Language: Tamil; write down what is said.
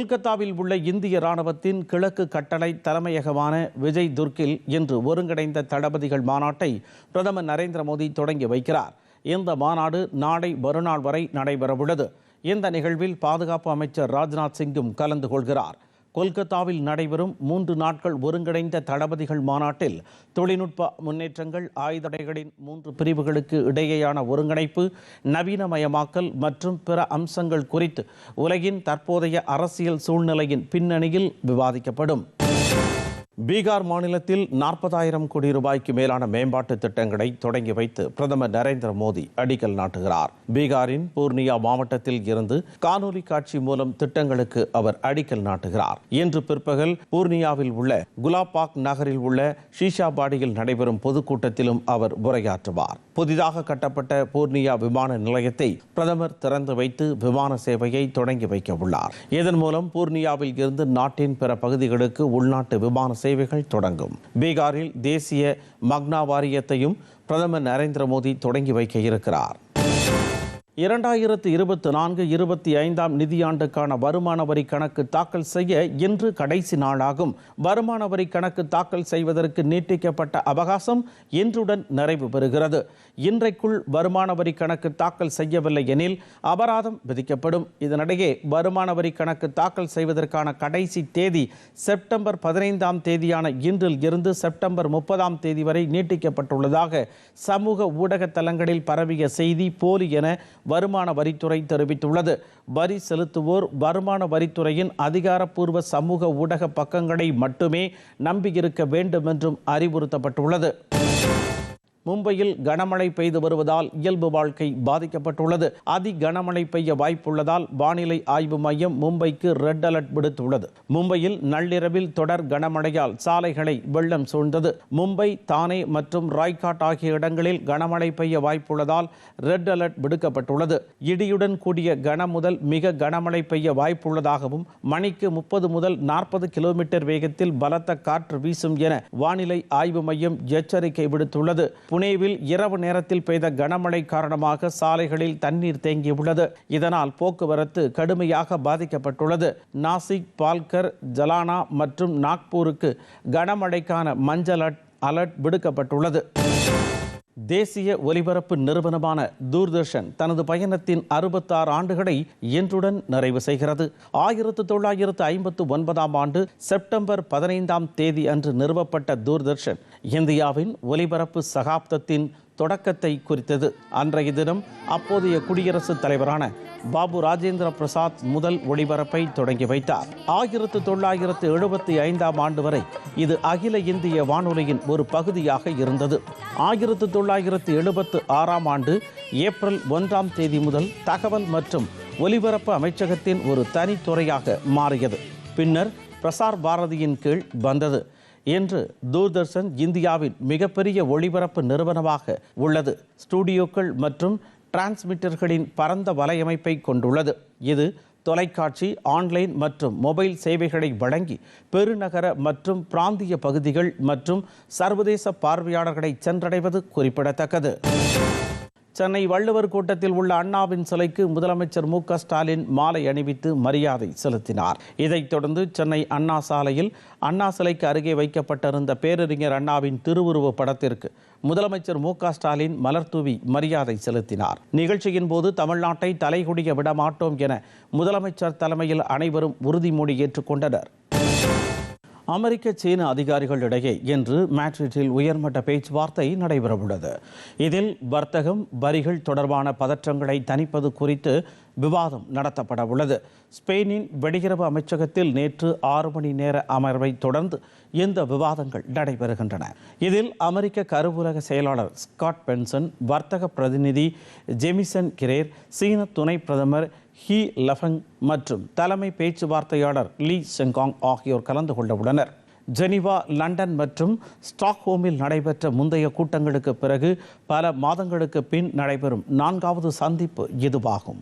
கொல்கத்தாவில் உள்ள இந்திய ராணுவத்தின் கிழக்கு கட்டளை தலைமையகமான விஜய் துர்க்கில் இன்று ஒருங்கிணைந்த தளபதிகள் மாநாட்டை பிரதமர் நரேந்திர மோடி தொடங்கி வைக்கிறார். இந்த மாநாடு நாளை மறுநாள் வரை நடைபெறவுள்ளது. இந்த நிகழ்வில் பாதுகாப்பு அமைச்சர் ராஜ்நாத் சிங்கும் கலந்து கொள்கிறார். கொல்கத்தாவில் நடைபெறும் மூன்று நாட்கள் ஒருங்கிணைந்த தளபதிகள் மாநாட்டில் தொழில்நுட்ப முன்னேற்றங்கள் ஆயுதடைகளின் மூன்று பிரிவுகளுக்கு இடையேயான ஒருங்கிணைப்பு நவீனமயமாக்கல் மற்றும் பிற அம்சங்கள் குறித்து உலகின் தற்போதைய அரசியல் சூழ்நிலையின் பின்னணியில் விவாதிக்கப்படும். பீகார் மாநிலத்தில் நாற்பதாயிரம் கோடி ரூபாய்க்கு மேலான மேம்பாட்டு திட்டங்களை தொடங்கி வைத்து பிரதமர் நரேந்திர மோடி அடிக்கல் நாட்டுகிறார். பீகாரின் பூர்ணியா மாவட்டத்தில் இருந்து காணொலி காட்சி மூலம் திட்டங்களுக்கு அவர் அடிக்கல் நாட்டுகிறார். இன்று பிற்பகல் பூர்ணியாவில் உள்ள குலாபாக் நகரில் உள்ள ஷீஷாபாடியில் நடைபெறும் பொதுக்கூட்டத்திலும் அவர் உரையாற்றுவார். புதிதாக கட்டப்பட்ட பூர்ணியா விமான நிலையத்தை பிரதமர் திறந்து வைத்து விமான சேவையை தொடங்கி வைக்க உள்ளார். இதன் மூலம் பூர்ணியாவில் இருந்து நாட்டின் பிற பகுதிகளுக்கு உள்நாட்டு விமான சேவை சேவைகள் தொடங்கும். பீகாரில் தேசிய மக்னா வாரியத்தையும் பிரதமர் நரேந்திர மோடி தொடங்கி வைக்க இருக்கிறார். இரண்டாயிரத்து இருபத்தி நான்கு இருபத்தி ஐந்தாம் நிதியாண்டுக்கான வருமான வரி கணக்கு தாக்கல் செய்ய இன்று கடைசி நாளாகும். வருமான வரி கணக்கு தாக்கல் செய்வதற்கு நீட்டிக்கப்பட்ட அவகாசம் இன்றுடன் நிறைவு பெறுகிறது. இன்றைக்குள் வருமான வரி கணக்கு தாக்கல் செய்யவில்லை எனில் அபராதம் விதிக்கப்படும். இதனிடையே வருமான வரி கணக்கு தாக்கல் செய்வதற்கான கடைசி தேதி செப்டம்பர் பதினைந்தாம் தேதியான இன்றில் இருந்து செப்டம்பர் முப்பதாம் தேதி வரை நீட்டிக்கப்பட்டுள்ளதாக சமூக ஊடக தளங்களில் பரவிய செய்தி போலி என வருமான வரித்துறை தெரிவித்துள்ளது. வரி செலுத்துவோர் வருமான வரித்துறையின் அதிகாரப்பூர்வ சமூக ஊடக பக்கங்களை மட்டுமே நம்பியிருக்க வேண்டும் என்றும் அறிவுறுத்தப்பட்டுள்ளது. மும்பையில் கனமழை பெய்து வருவதால் இயல்பு வாழ்க்கை பாதிக்கப்பட்டுள்ளது. அதி கனமழை பெய்ய வாய்ப்புள்ளதால் வானிலை ஆய்வு மையம் மும்பைக்கு ரெட் அலர்ட் விடுத்துள்ளது. மும்பையில் நள்ளிரவில் தொடர் கனமழையால் சாலைகளை வெள்ளம் சூழ்ந்தது. மும்பை தானே மற்றும் ராய்காட் ஆகிய இடங்களில் கனமழை பெய்ய வாய்ப்புள்ளதால் ரெட் அலர்ட் விடுக்கப்பட்டுள்ளது. இடியுடன் கூடிய கன முதல் மிக கனமழை பெய்ய வாய்ப்புள்ளதாகவும் மணிக்கு முப்பது முதல் நாற்பது கிலோமீட்டர் வேகத்தில் பலத்த காற்று வீசும் என வானிலை ஆய்வு மையம் எச்சரிக்கை விடுத்துள்ளது. புனேவில் இரவு நேரத்தில் பெய்த கனமழை காரணமாக சாலைகளில் தண்ணீர் தேங்கியுள்ளது. இதனால் போக்குவரத்து கடுமையாக பாதிக்கப்பட்டுள்ளது. நாசிக் பால்கர் ஜலானா மற்றும் நாக்பூருக்கு கனமழைக்கான மஞ்சள் அலர்ட் விடுக்கப்பட்டுள்ளது. தேசிய ஒலிபரப்பு நிறுவனமான தூர்தர்ஷன் தனது பயணத்தின் அறுபத்தாறு ஆண்டுகளை இன்றுடன் நிறைவு செய்கிறது. ஆயிரத்து தொள்ளாயிரத்து ஐம்பத்து ஒன்பதாம் ஆண்டு செப்டம்பர் பதினைந்தாம் தேதி அன்று நிறுவப்பட்ட தூர்தர்ஷன் இந்தியாவின் ஒலிபரப்பு சகாப்தத்தின் தொடக்கத்தை குறித்தது. அன்றைய தினம் அப்போதைய குடியரசுத் தலைவரான பாபு ராஜேந்திர பிரசாத் முதல் ஒளிபரப்பை தொடங்கி வைத்தார். ஆயிரத்து தொள்ளாயிரத்து எழுபத்தி ஐந்தாம் ஆண்டு வரை இது அகில இந்திய வானொலியின் ஒரு பகுதியாக இருந்தது. ஆயிரத்து தொள்ளாயிரத்து எழுபத்து ஆறாம் ஆண்டு ஏப்ரல் ஒன்றாம் தேதி முதல் தகவல் மற்றும் ஒலிபரப்பு அமைச்சகத்தின் ஒரு தனித்துறையாக மாறியது. பின்னர் பிரசார் பாரதியின் கீழ் வந்தது. இன்று தூர்தர்ஷன் இந்தியாவின் மிகப்பெரிய ஒளிபரப்பு நிறுவனமாக உள்ளது. ஸ்டூடியோக்கள் மற்றும் டிரான்ஸ்மிட்டர்களின் பரந்த வலையமைப்பை கொண்டுள்ளது. இது தொலைக்காட்சி ஆன்லைன் மற்றும் மொபைல் சேவைகளை வழங்கி பெருநகர மற்றும் பிராந்திய பகுதிகள் மற்றும் சர்வதேச பார்வையாளர்களை சென்றடைவது குறிப்பிடத்தக்கது. சென்னை வள்ளுவர் கூட்டத்தில் உள்ள அண்ணாவின் சிலைக்கு முதலமைச்சர் மு க ஸ்டாலின் மாலை அணிவித்து மரியாதை செலுத்தினார். இதைத் தொடர்ந்து சென்னை அண்ணா சாலையில் அண்ணா சிலைக்கு அருகே வைக்கப்பட்டிருந்த பேரறிஞர் அண்ணாவின் திருவுருவ படத்திற்கு முதலமைச்சர் மு க ஸ்டாலின் மலர்தூவி மரியாதை செலுத்தினார். நிகழ்ச்சியின் போது தமிழ்நாட்டை தலைகுடிய விடமாட்டோம் என முதலமைச்சர் தலைமையில் அனைவரும் உறுதிமொழி ஏற்றுக்கொண்டனர். அமெரிக்க சீன அதிகாரிகளிடையே இன்று மேட்ரிட்டில் உயர்மட்ட பேச்சுவார்த்தை நடைபெறவுள்ளது. இதில் வர்த்தகம் வரிகள் தொடர்பான பதற்றங்களை தணிப்பது குறித்து விவாதம் நடத்தப்பட உள்ளது ஸ்பெயினின் வெளியுறவு அமைச்சகத்தில் நேற்று ஆறு மணி நேர அமர்வை தொடர்ந்து இந்த விவாதங்கள் நடைபெறுகின்றன. இதில் அமெரிக்க கருவூலக செயலாளர் ஸ்காட் பென்சன் வர்த்தக பிரதிநிதி ஜெமிசன் கிரேர் சீன துணை பிரதமர் ஹி லஃபங் மற்றும் தலைமை பேச்சுவார்த்தையாளர் லீ செங்காங் ஆகியோர் கலந்து கொள்ள உள்ளனர் ஜெனீவா லண்டன் மற்றும் ஸ்டாக்ஹோமில் நடைபெற்ற முந்தைய கூட்டங்களுக்கு பிறகு பல மாதங்களுக்கு பின் நடைபெறும் நான்காவது சந்திப்பு இதுவாகும்.